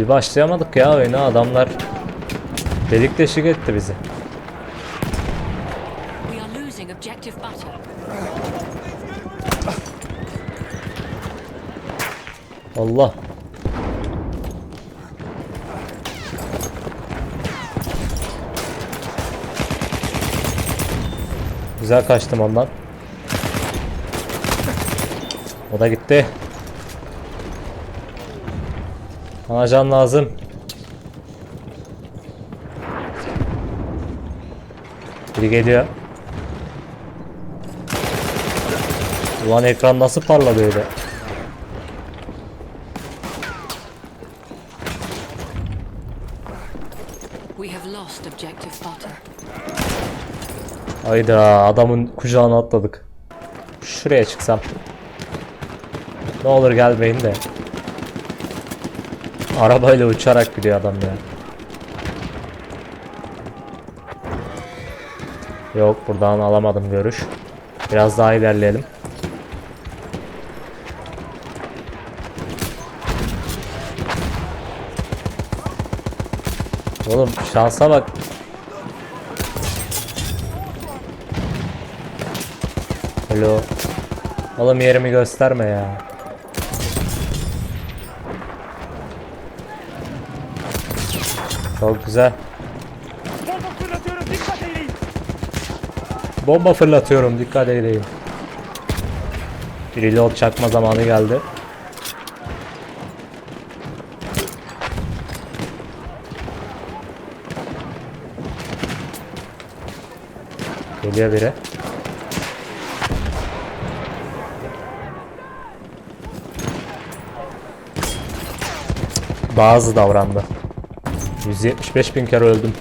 Bir başlayamadık ya oyuna adamlar delik deşik etti bizi. Allah. Güzel kaçtım ondan. O da gitti. Bana can lazım. Biri geliyor. Ulan ekran nasıl parladı öyle? Hayda adamın kucağına atladık. Şuraya çıksam. Ne olur gelmeyin de. Arabayla uçarak gidiyor adam ya. Yok buradan alamadım görüş. Biraz daha ilerleyelim. Oğlum şansa bak. Alo. Oğlum yerimi gösterme ya. Çok güzel. Bomba fırlatıyorum dikkat eyleyin. Bomba fırlatıyorum dikkat edeyim. Reload çakma zamanı geldi. Geliyor biri. Bazı davrandı. 175 bin kere öldüm.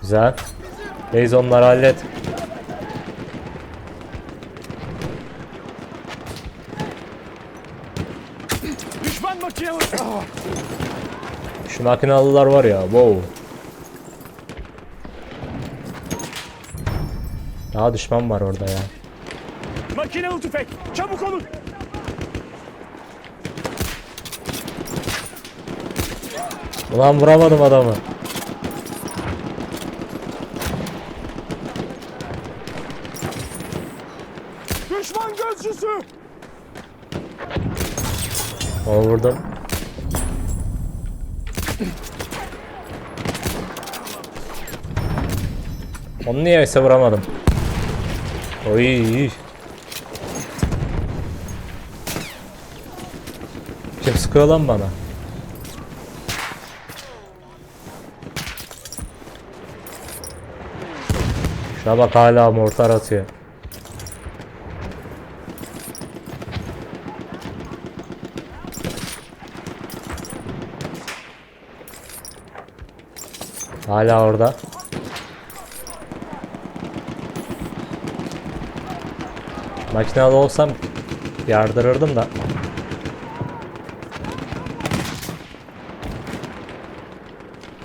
Güzel. Base onları hallet. Şu makinalılar var ya. Wow. Daha düşman var orada ya. makinalı tüfek. Çabuk olun. Ulan vuramadım adamı. Düşman gözcüsü. Onu vurdum. Onu niyeyse vuramadım. Oy. Kim sıkıyor lan bana? Şuna bak hala mortar atıyor. Hala orada. Makinalı olsam yardırırdım da.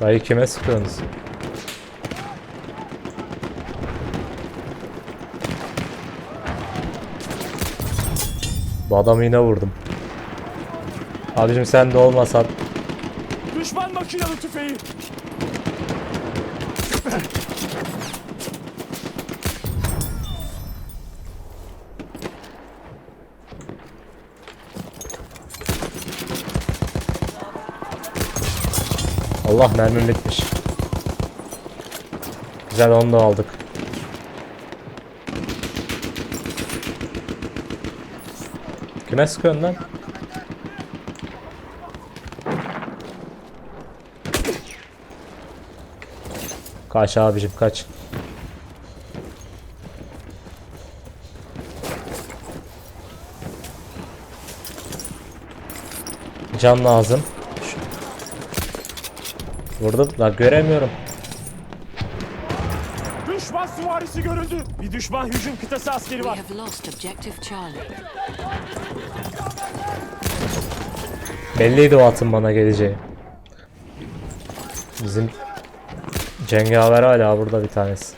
Dayı kime sıkıyorsunuz? Bu adamı yine vurdum. Abicim sen de olmasan Düşman makinalı tüfeği. Allah mermim bitmiş. Güzel onu da aldık. Kime sıkıyorsun lan? Kaç abicim kaç. Can lazım. Vurdum. Lan göremiyorum. Düşman süvarisi görüldü. Bir düşman hücum kıtası askeri var. Belliydi o atın bana geleceği. Bizim cengaver hala burada bir tanesi.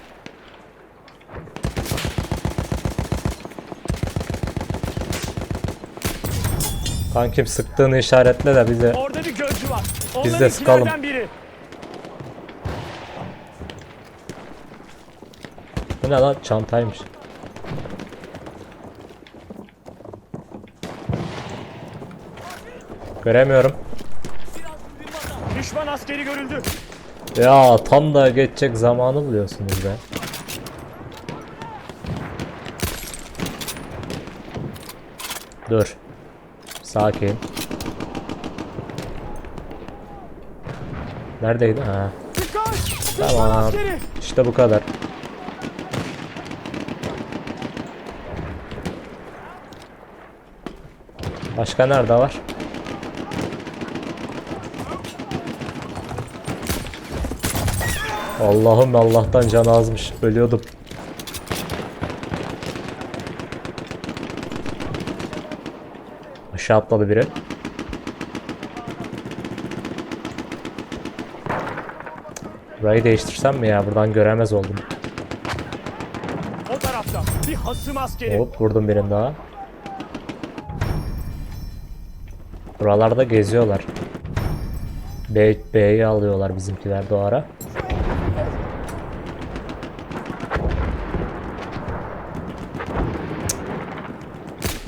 Kankim sıktığını işaretle de bize Orada bir gözcü var. Biz de Onlarınkilerden sıkalım. biri. Bu ne lan çantaymış. Göremiyorum. Düşman askeri görüldü. Ya tam da geçecek zamanı buluyorsunuz be. Dur. Sakin. Neredeydi? Ha. Tamam. İşte bu kadar. Başka nerede var? Allah'ım Allah'tan can azmış. Ölüyordum. Aşağı atladı biri. Burayı değiştirsem mi ya? Buradan göremez oldum. O tarafta bir hasım askeri. Hop vurdum birini daha. Buralarda geziyorlar. B, B'yi alıyorlar bizimkiler de o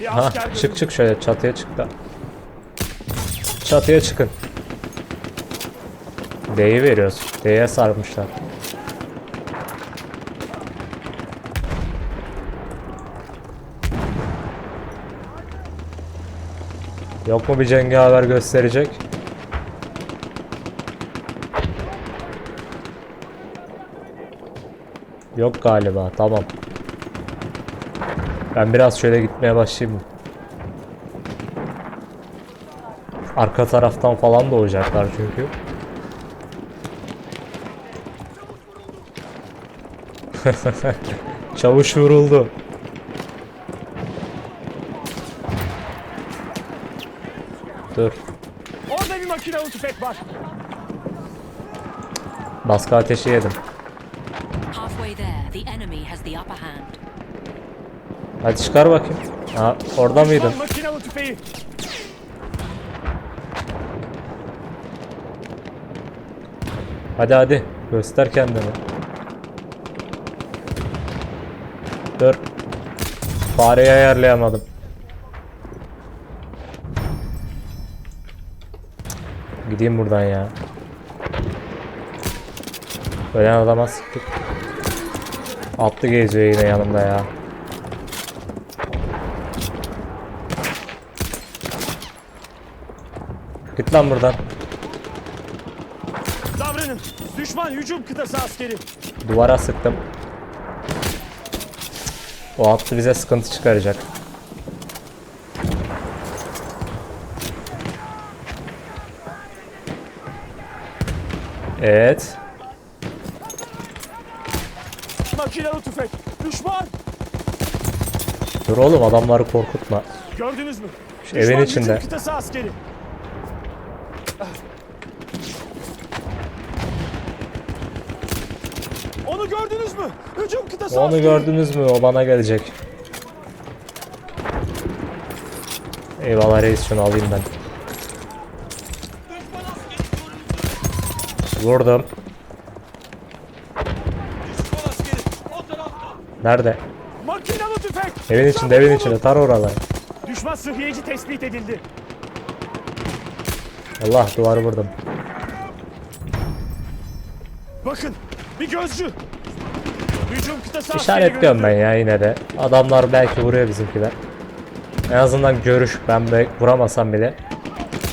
Ha çık çık şöyle çatıya çık da. Çatıya çıkın. D'yi veriyoruz. D'ye sarmışlar. Yok mu bir cengaver gösterecek? Yok galiba. Tamam. Ben biraz şöyle gitmeye başlayayım. Arka taraftan falan doğacaklar çünkü. Çavuş vuruldu. Dur. Orada bir makinalı tüfek var. Baskı ateşi yedim. Hadi çıkar bakayım. Ha, orada mıydın? Makinalı tüfeği. Hadi hadi. Göster kendini. Dur. Fareyi ayarlayamadım. Gideyim buradan ya. Ölen adama sıktık. Atlı geziyor yine yanımda ya. Git lan buradan. Davranın. Düşman hücum kıtası askeri. Duvara sıktım. O attı bize sıkıntı çıkaracak. Evet. Makinalı tüfek. Düşman. Dur oğlum adamları korkutma. Gördünüz mü? Şu evin içinde. kıtası askeri. Onu gördünüz mü? Hücum kıtası Onu askeri. gördünüz mü? O bana gelecek. Eyvallah reis şunu alayım ben. Vurdum. Nerede? Makinalı tüfek. Evin içinde, evin içinde. Tar oralar. Düşman sıhhiyeci tespit edildi. Allah duvarı vurdum. Bakın bir gözcü. Hücum kıtası İşaretliyorum ben ya yine de. Adamlar belki vuruyor bizimkiler. En azından görüş. Ben be vuramasam bile.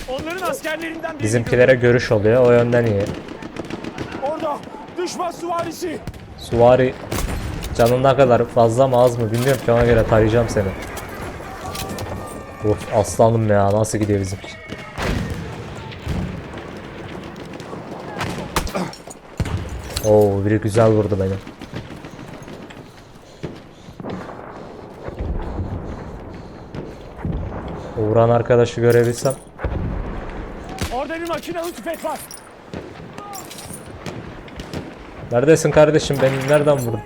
Onların askerlerinden biri Bizimkilere görüş oluyor. O yönden iyi. Süvarisi. Suvari canın ne kadar fazla mı az mı bilmiyorum ki ona göre tarayacağım seni. Uf aslanım ya nasıl gidiyor bizimki. Oo biri güzel vurdu beni. Vuran arkadaşı görebilsem. Orada bir makinalı tüfek var. Neredesin kardeşim? Beni nereden vurdun?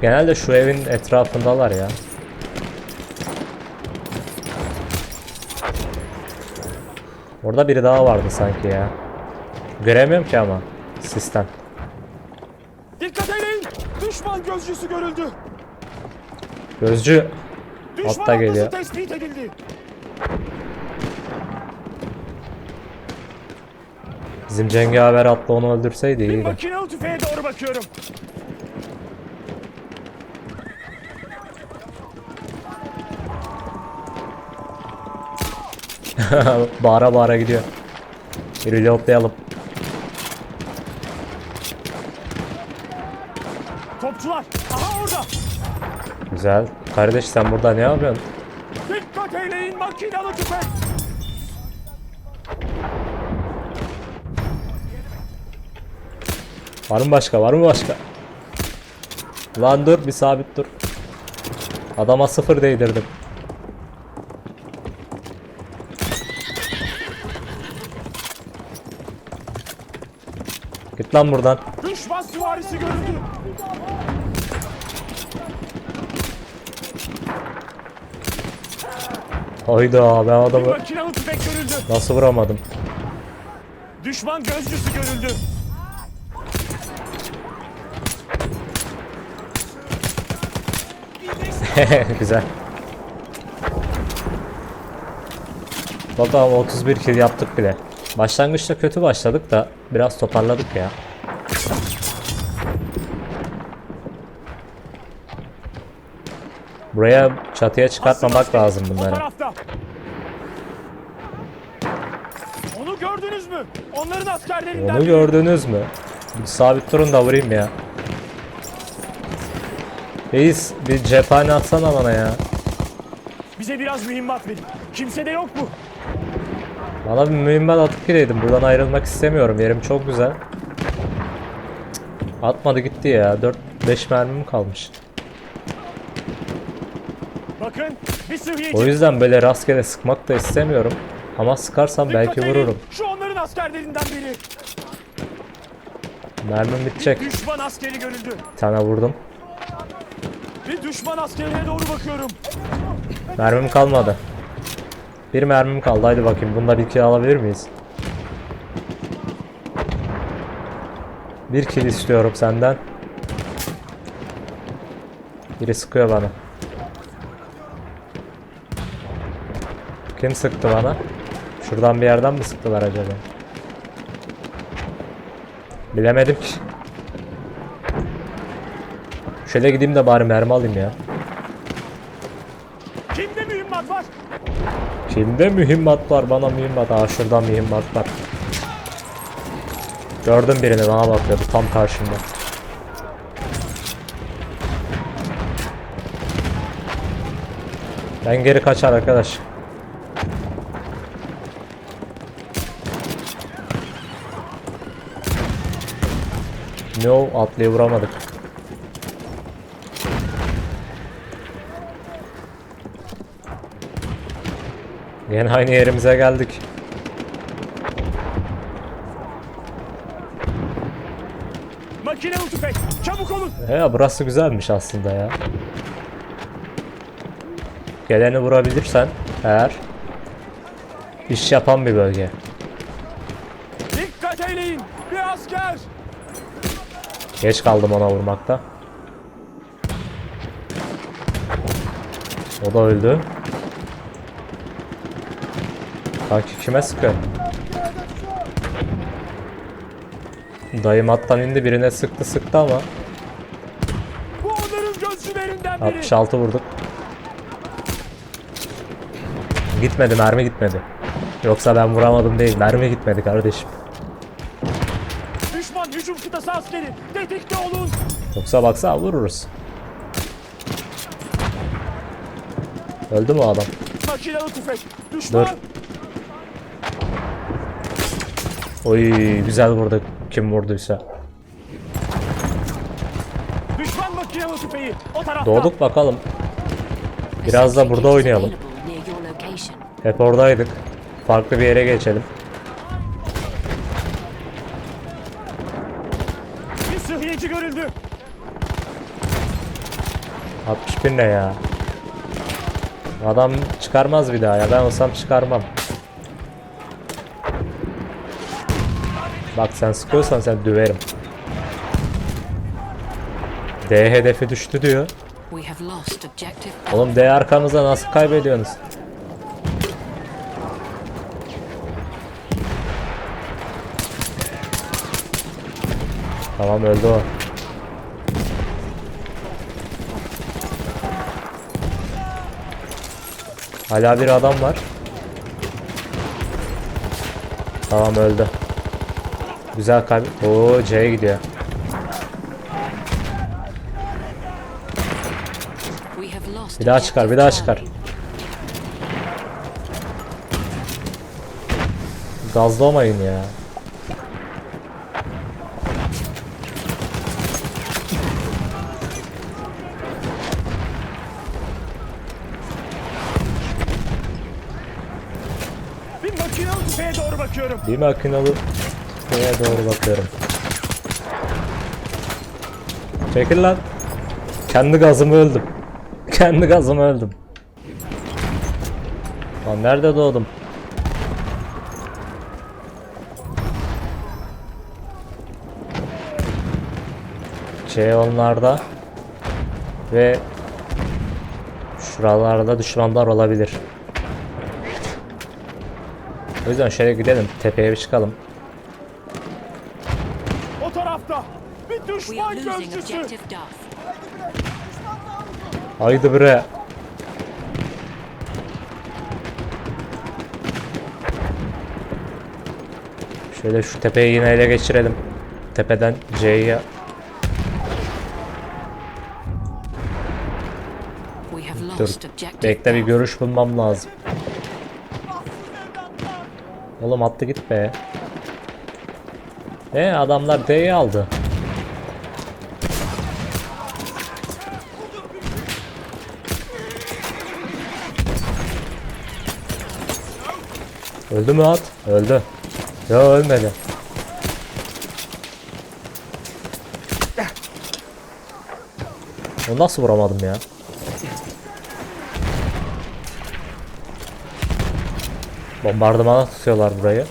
Genelde şu evin etrafındalar ya. Orada biri daha vardı sanki ya. Göremiyorum ki ama sistem. Dikkat edin! Düşman gözcüsü görüldü. Gözcü Düşman Hatta geliyor. tespit edildi. Bizim cengaver atlı onu öldürseydi Bir iyiydi. makinalı tüfeğe doğru bakıyorum. bağıra bağıra gidiyor. Reloadlayalım. Topçular! Aha orada! Güzel. Kardeş sen burada ne yapıyorsun? Dikkat eyleyin makinalı tüfek! Var mı başka? Var mı başka? Lan dur bir sabit dur. Adama sıfır değdirdim. Git lan buradan. Düşman süvarisi görüldü. Hayda ben adamı nasıl vuramadım? Düşman gözcüsü görüldü. Güzel. Bakalım 31 kill yaptık bile. Başlangıçta kötü başladık da biraz toparladık ya. Buraya çatıya çıkartmamak lazım bunları. Onu gördünüz mü? Onların askerlerinden Onu gördünüz mü? Bir sabit durun da vurayım ya. Reis bir cephane atsana bana ya. Bize biraz mühimmat verin. Kimse de yok mu? Bana bir mühimmat atıp gireydim. Buradan ayrılmak istemiyorum. Yerim çok güzel. Atmadı gitti ya. 4-5 mermim kalmış. Bakın bir sıhhiyeci. O yüzden böyle rastgele sıkmak da istemiyorum. Ama sıkarsam belki Dikkat edin, vururum. Şu onların askerlerinden biri. Mermim bitecek. Düşman askeri görüldü. Bir tane vurdum. Bir düşman askerine doğru bakıyorum. Mermim kalmadı. Bir mermim kaldı. Haydi bakayım. Bunda bir kill alabilir miyiz? Bir kill istiyorum senden. Biri sıkıyor bana. Kim sıktı bana? Şuradan bir yerden mi sıktılar acaba? Bilemedim ki. Şöyle gideyim de bari mermi alayım ya. Kimde mühimmat var? Kimde mühimmat var? Bana mühimmat. Aa şurada mühimmat var. Gördüm birini bana bakıyordu tam karşımda. Ben geri kaçar arkadaş. No atlaya vuramadık. Yine aynı yerimize geldik. Makinalı tüfek. Çabuk olun. Ya burası güzelmiş aslında ya. Geleni vurabilirsen eğer iş yapan bir bölge. Dikkat eyleyin. Bir asker. Geç kaldım ona vurmakta. O da öldü. Kanki kime sıkıyor? Dayım attan indi birine sıktı sıktı ama Bu onların gözcülerinden biri. 66 vurduk. Gitmedi mermi gitmedi. Yoksa ben vuramadım değil mermi gitmedi kardeşim. Düşman hücum kıtası askeri. Tetikte olun. Yoksa baksa vururuz. Öldü mü adam? Makinalı tüfek. Düşman. Dur. Oy güzel vurdu kim vurduysa. Doğduk bakalım. Biraz da burada oynayalım. Hep oradaydık. Farklı bir yere geçelim. Bir sıhhiyeci görüldü. 60 bin ne ya? Adam çıkarmaz bir daha ya. Ben olsam çıkarmam. Bak sen sıkıyorsan sen döverim. D hedefi düştü diyor. Oğlum D arkanıza nasıl kaybediyorsunuz? Tamam öldü o. Hala bir adam var. Tamam öldü. Güzel kayb... Oo C'ye gidiyor. Bir daha çıkar, bir daha çıkar. Gazlamayın ya. Bir makinalı tüfeğe doğru bakıyorum. Bir makinalı şeye doğru bakıyorum. Çekil lan. Kendi gazımı öldüm. Kendi gazımı öldüm. Lan nerede doğdum? Şey onlarda ve şuralarda düşmanlar olabilir. O yüzden şöyle gidelim tepeye bir çıkalım. O tarafta. Bir We düşman are losing gözcüsü. Haydi bre. Şöyle şu tepeyi yine ele geçirelim. Tepeden C'ye We have dur. lost objective Bekle bir görüş bulmam lazım. Oğlum attı git be. E adamlar D'yi aldı. Öldü mü at? Öldü. Yo ölmedi. Onu nasıl vuramadım ya? Bombardımana tutuyorlar burayı.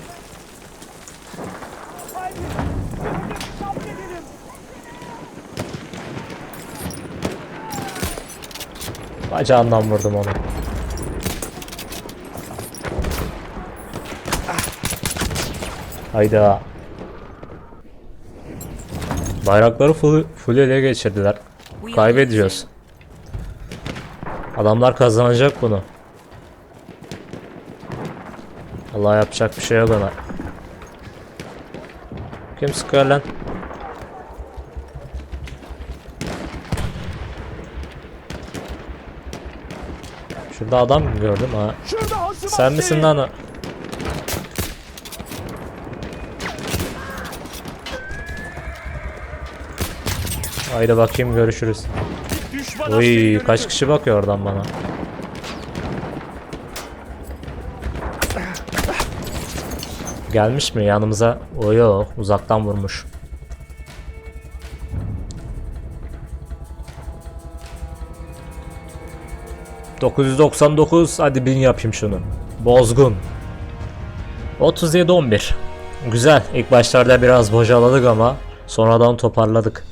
Bacağından vurdum onu. Hayda. Bayrakları full, full ele geçirdiler. Kaybediyoruz. Adamlar kazanacak bunu. Allah yapacak bir şey yok ona. Kim sıkıyor lan? Şurada adam gördüm ha. Sen misin lan o? Haydi bakayım görüşürüz. Askeri kaç kişi bakıyor oradan bana. Gelmiş mi yanımıza? O yok uzaktan vurmuş. ...999 hadi bin yapayım şunu. Bozgun. 37-11. Güzel. İlk başlarda biraz bocaladık ama sonradan toparladık.